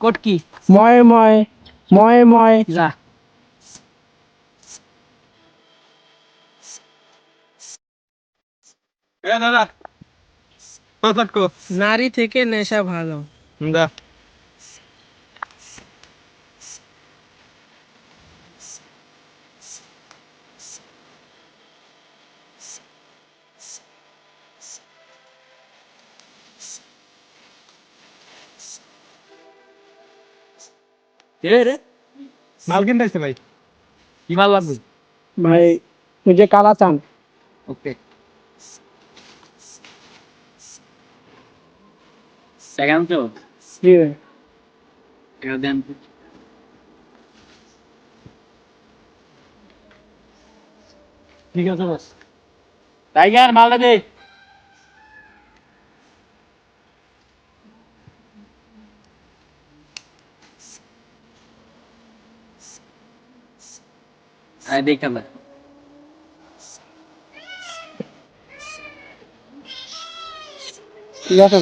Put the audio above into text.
Coat কি? ময় ময় ময় ময়। যা। দাদা পাঁচ কো। নারী থেকে নেশা ভালো। দা রে রে? মাল কিনতেছে ভাই। কি মাল লাগবে? ভাই মুঝে কালা চান। ওকে। সেকেন্ড তো জি দেন। ঠিক আছে বস টাইগার মালটা দে। আয় দেখ আমরা ঠিক আছে